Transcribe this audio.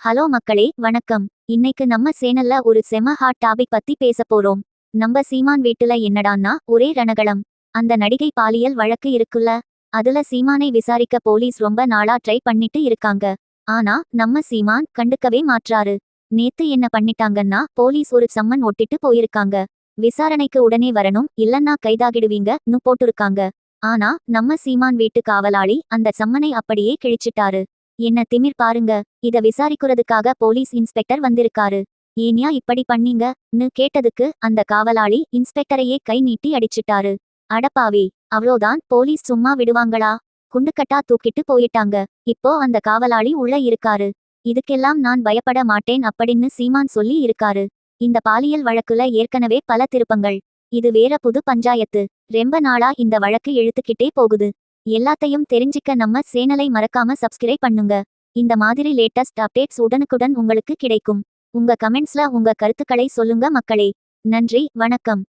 Hello மக்களே வணக்கம். இன்னைக்கு நம்ம சேனல்ல ஒரு செம ஹாட் டாபிக் பத்தி பேச போறோம். நம்ம சீமான் வீட்டுல என்னடான்னா ஒரே ரணகளம். அந்த நடிகை பாலியல் வழக்கு இருக்குல்ல? அதுல சீமானை விசாரிக்க போலீஸ் ரொம்ப நாளா ட்ரை பண்ணிட்டு இருக்காங்க. ஆனா நம்ம சீமான் கண்டுக்கவே மாற்றாரு நேத்து என்ன பண்ணிட்டாங்கன்னா போலீஸ் ஒரு சம்மன் ஒட்டிட்டு போயிருக்காங்க. விசாரணைக்கு உடனே வரணும் இல்லன்னா கைதாகிடுவீங்கன்னு போட்டிருக்காங்க. ஆனா நம்ம சீமான் வீட்டு காவலாளி அந்த சம்மனை அப்படியே கிழிச்சிட்டாரு. என்ன திமிர் பாருங்க. இத விசாரிக்கிறதுக்காக போலீஸ் இன்ஸ்பெக்டர் வந்திருக்காரு. ஏன்யா இப்படி பண்ணீங்க? னு கேட்டதுக்கு அந்த காவலாளி இன்ஸ்பெக்டரையே கை நீட்டி அடிச்சிட்டாரு. அடப்பாவி அவ்வளோதான் போலீஸ் சும்மா விடுவாங்களா? குண்டுக்கட்டா தூக்கிட்டு போயிட்டாங்க. இப்போ அந்த காவலாளி உள்ள இருக்காரு. இதுக்கெல்லாம் நான் பயப்பட மாட்டேன் அப்படின்னு சீமான் சொல்லி இருக்காரு. இந்த பாலியல் வழக்குல ஏற்கனவே பல திருப்பங்கள். இது வேற புது பஞ்சாயத்து. ரொம்ப நாளா இந்த வழக்கு இழுத்துக்கிட்டே போகுது. எல்லாத்தையும் தெரிஞ்சுக்க நம்ம சேனலை மறக்காம சப்ஸ்கிரைப் பண்ணுங்க. இந்த மாதிரி லேட்டஸ்ட் அப்டேட்ஸ் உடனுக்குடன் உங்களுக்கு கிடைக்கும். உங்க கமெண்ட்ஸ்ல உங்க கருத்துக்களை சொல்லுங்க மக்களே. நன்றி வணக்கம்.